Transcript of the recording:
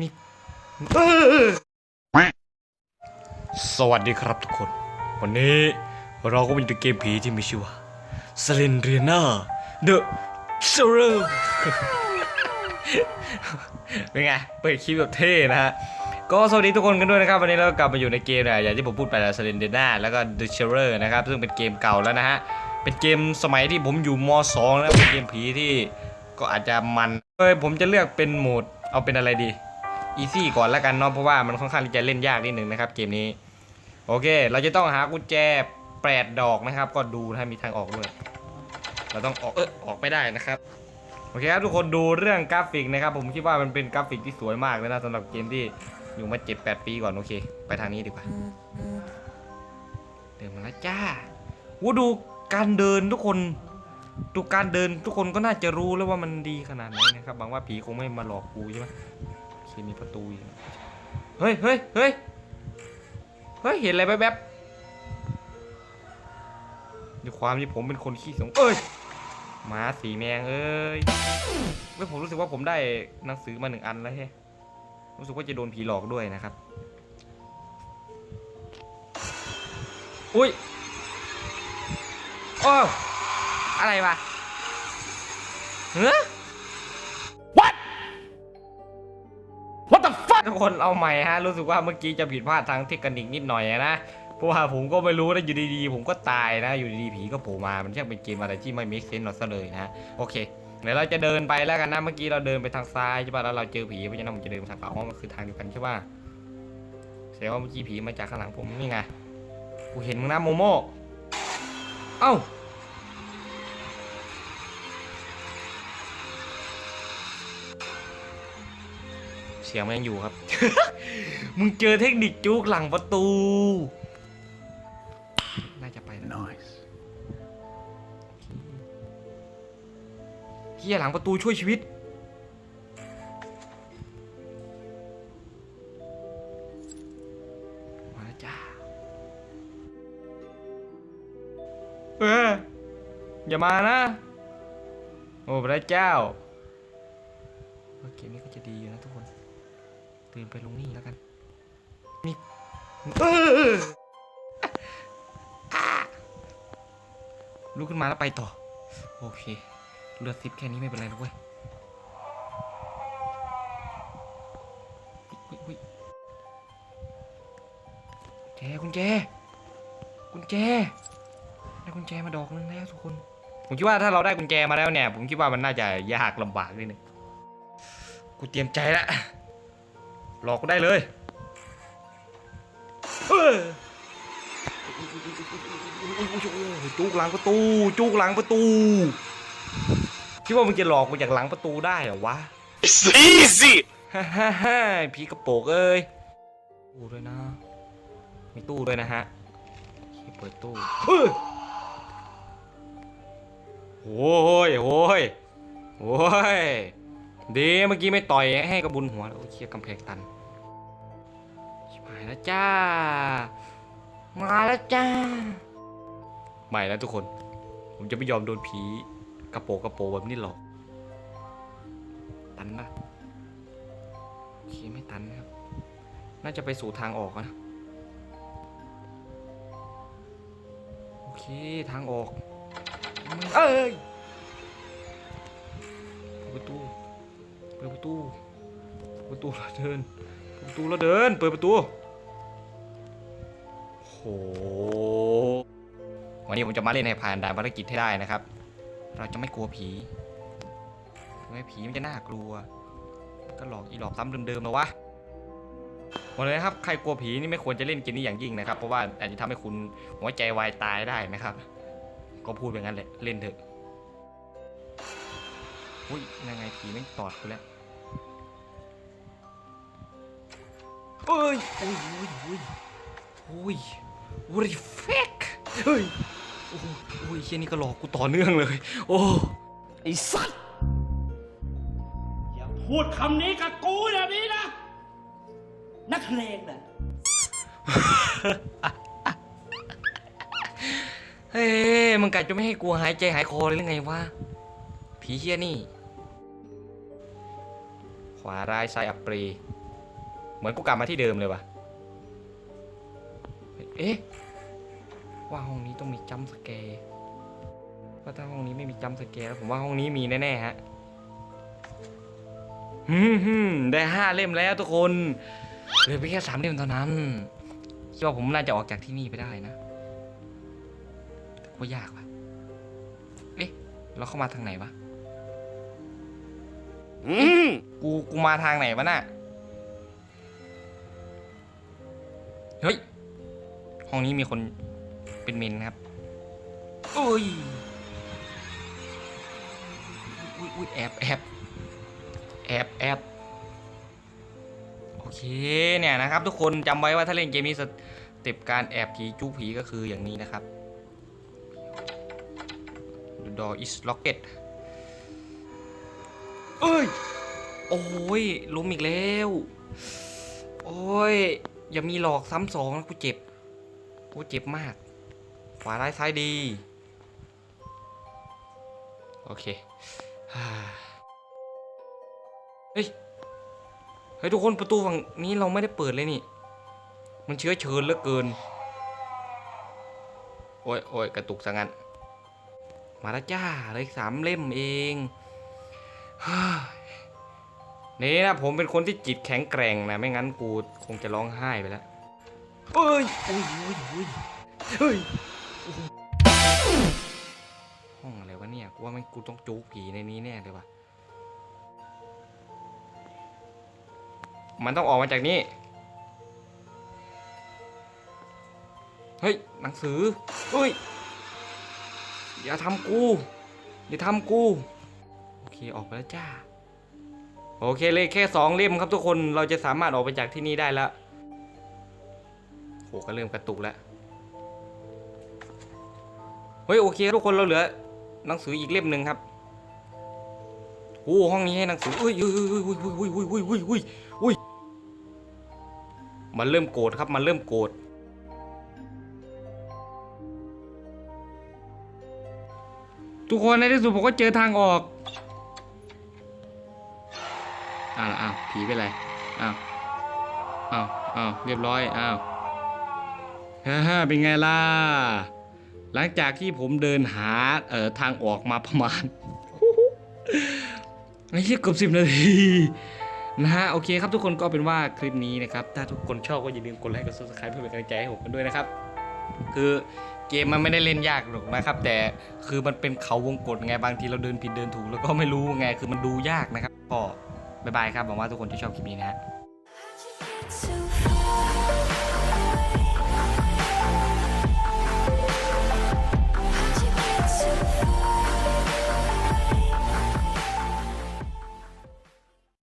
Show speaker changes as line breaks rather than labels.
นี่สวัสดีครับทุกคน วันนี้เราก็มาอยู่ในเกมผีที่มีชื่อว่า s l e n d r i a n a The s o r o เป็นไง เปิดคลิปแบบเท่นะฮะ ก็สวัสดีทุกคนกันด้วยนะครับ วันนี้เรากลับมาอยู่ในเกมเนี่ยอย่างที่ผมพูดไปแล้ว s l e n d r i a n a แล้วก็ The s h e r e r นะครับ ซึ่งเป็นเกมเก่าแล้วนะฮะ เป็นเกมสมัยที่ผมอยู่ม .2 นะเป็นเกมผีที่ก็อาจจะมันเอ้ยผมจะเลือกเป็นโหมดเอาเป็นอะไรดี อีซี่ก่อนแล้วกันเนาะเพราะว่ามันค่อนข้างที่จะเล่นยากนิดนึงนะครับเกมนี้ โอเค เราจะต้องหากุญแจแปดดอกนะครับ ก็ดูนะมีทางออกด้วย เราต้องออกเออออกไม่ได้นะครับโอเคครับทุกคนดูเรื่องกราฟิกนะครับ ผมคิดว่ามันเป็นกราฟิกที่สวยมากเลยนะสำหรับเกมที่อยู่มา7-8ปีก่อนโอเค ไปทางนี้ดีกว่าเดินมาแล้วจ้าวูดูการเดินทุกคนดูการเดินทุกคนก็น่าจะรู้แล้วว่ามันดีขนาดไหนนะครับบางว่าผีคงไม่มาหลอกกูใช่ไหม เคมีประตูอยู่เฮ้ยเฮ้ยเฮ้ยเฮ้ย เห็นอะไรแป๊บๆด้วยความที่ผมเป็นคนขี้สงเอ้ยหมาสีแมงเอ้ยเว้ยผมรู้สึกว่าผมได้หนังสือมาหนึ่งอันแล้วเฮ้รู้สึกว่าจะโดนผีหลอกด้วยนะครับ อุ้ยโอ้อะไรวะเฮ้ ทุกคนเอาใหม่ฮะรู้สึกว่าเมื่อกี้จะผิดพลาดทางเทคนิคนิดหน่อยนะเพราะว่าผมก็ไม่รู้นะอยู่ดีๆผมก็ตายนะ อยู่ดีๆผีก็โผล่มามันช่างเป็นเกมอะไรที่ไม่ make sense หรอกซะเลยนะโอเคเดี๋ยวเราจะเดินไปแล้วกันนะเมื่อกี้เราเดินไปทางซ้ายใช่ป่ะแล้วเราเจอผีเพราะฉะนั้นผมจะเดินไปทางขวาอ๋อมันคือทางเดียวกันใช่ป่ะแสดงว่าเมื่อกี้ผีมาจากข้างหลังผมนี่ไงกูเห็นมึงนะโมโม่เอ้า สียงมันยังอยู่ครับ มึงเจอเทคนิคจุกหลังประตู น่าจะไปแล้ว
Nice.
เฮียหลังประตูช่วยชีวิต มาแล้วจ้าเอออย่ามานะ โอ้พระเจ้าเออเกมนี้ก็จะดีอยู่นะทุกคน ตื่นไปลงนี่แล้วกัน นี่เอออะลุกขึ้นมาแล้วไปต่อ โอเคเลือดซิปแค่นี้ไม่เป็นไรหรอกเว้ยอุ๊ยอุ๊ยแจกุญแจกุญแจได้กุญแจมาดอกนึงแล้วทุกคน ผมคิดว่าถ้าเราได้กุญแจมาแล้วเนี่ย ผมคิดว่ามันน่าจะยากลำบากนิดนึงกูเตรียมใจแล้ว หลอกกูได้เลยเออจุกหลังประตู จุกหลังประตู คิดว่ามึงจะหลอกกูจากหลังประตูได้เหรอวะ
It's easy.
ฮ่าฮ่าฮ่าผีกระโปรงเอ้ยตู้ด้วยนะ มีตู้ด้วยนะฮะโอเคเปิดตู้เฮ้ยโอ้ยโอ้ยโอ้ยดีเมื่อกี้ไม่ต่อยให้กระบุญหัวแล้วโอ้ยเคลียร์กำแพงตัน ชิบหายแล้วจ้า มาแล้วจ้า ไม่แล้วทุกคน ผมจะไม่ยอมโดนผีกระโปรงกระโปรงแบบนี้หรอก ตันปะโอเคไม่ตันนะครับ น่าจะไปสู่ทางออกนะ โอเคทางออกไม่เอ้ยเปิดประตู เปิดประตูเปิดประตูแล้วเดิน เปิดประตูแล้วเดินเปิดประตูโห วันนี้ผมจะมาเล่นให้ผ่านด่านภารกิจให้ได้นะครับ เราจะไม่กลัวผีไม่ผีมันจะน่ากลัว ก็หลอกอีหลอกซ้ำเดิมๆมาวะบอกเลยนะครับใครกลัวผีนี่ไม่ควรจะเล่นเกมนี้อย่างยิ่งนะครับ เพราะว่าอาจจะทำให้คุณหัวใจวายตายได้นะครับ ก็พูดแบบนั้นแหละเล่นเถอะอุ้ยยังไงผีไม่ตอดกูแล้วเอ้ยโอ้ยโอ้ยโอ้ย โอ้ย what the fuck เฮ้ย โอ้ยโอ้ยเชี่ยนี่ก็หลอกกูต่อเนื่องเลย โอ้ไอสัตว์
อย่าพูดคำนี้กับกูแบบนี้นะ นักเลงน่ะ
เฮ้ยมึงกะจะไม่ให้กูหายใจหายคอเลยหรือไงวะ ผีเฮี้ยนี่ ขวาร้ายซ้ายอับปรีมือนกูกลับมาที่เดิมเลยวะ เอ๊ะ ว่าห้องนี้ต้องมีจัมป์สแกร์ว่าถ้าห้องนี้ไม่มีจัมป์สแกร์แล้วผมว่าห้องนี้มีแน่ๆฮะฮึมฮึมได้ห้าเล่มแล้วทุกคนเหลือเพียงแค่สามเล่มเท่านั้นคิดว่าผมน่าจะออกจากที่นี่ไปได้นะแต่ว่ายากว่ะเอ๊ะ เราเข้ามาทางไหนวะ
อืม
กู กูมาทางไหนวะน่ะ เฮ้ย ห้องนี้มีคนเป็นเมนนะครับอุ้ยอุ้ยอุ้ยแอบแอบแอบแอบโอเคเนี่ยนะครับ ทุกคนจำไว้ว่าถ้าเล่นเกมนี้สเต็ปการแอบผีจู้ผีก็คืออย่างนี้นะครับ The door is locked เอ้ย โอ้ยล้มอีกแล้ว โอ้ย อย่ามีหลอกซ้ำสองนะกูเจ็บ กูเจ็บมาก ขวาร้ายซ้ายดี โอเคฮ่าเฮ้ย เฮ้ย ทุกคนประตูฝั่งนี้เราไม่ได้เปิดเลยนี่ มันเชื้อเชิญเหลือเกิน โอ้ยโอ้ยกระตุกซะงั้น มาแล้วจ้าเลยสามเล่มเองนี่นะผมเป็นคนที่จิตแข็งแกร่งนะ ไม่งั้นกูคงจะร้องไห้ไปแล้ว เอ้ยโอ้ยโอ้ยโอ้ยเฮ้ยห้องอะไรวะเนี่ยกูว่ามันกูต้องจูผีในนี้แน่เลยวะมันต้องออกมาจากนี้เฮ้ยหนังสือเฮ้ยอย่าทำกูอย่าทำกูโอเคออกไปแล้วจ้าโอเคเลยแค่สองเล่มครับทุกคนเราจะสามารถออกไปจากที่นี่ได้แล้ว โหก็เริ่มกระตุกแล้ว เฮ้ยโอเคทุกคนเราเหลือ หนังสืออีกเล่มหนึ่งครับโอ้ห้องนี้ให้หนังสืออุ้ยอุ้ยอุ้ยอุ้ยอุ้ยอุ้ยอุ้ยอุ้ยอุ้ยอุ้ยมันเริ่มโกรธครับมันเริ่มโกรธทุกคนในที่สุดผมก็เจอทางออกอ้าวอ้าวผีไปไรอ้าวอ้าวอ้าวเรียบร้อยอ้าว ฮ่าฮ่าเป็นไงล่ะ หลังจากที่ผมเดินหาเอ่อทางออกมาประมาณไม่ใช่เกือบสิบนาทีนะฮะโอเคครับทุกคนก็เป็นว่าคลิปนี้นะครับ ถ้าทุกคนชอบก็อย่าลืมกดไลค์กด subscribe เพื่อเป็นกำลังใจให้ผมกันด้วยนะครับ คือเกมมันไม่ได้เล่นยากหรอกนะครับ แต่คือมันเป็นเขาวงกฏไงบางทีเราเดินผิดเดินถูกแล้วก็ไม่รู้ไงคือมันดูยากนะครับ ก็บายบายครับหวังว่าทุกคนจะชอบคลิปนี้นะฮะ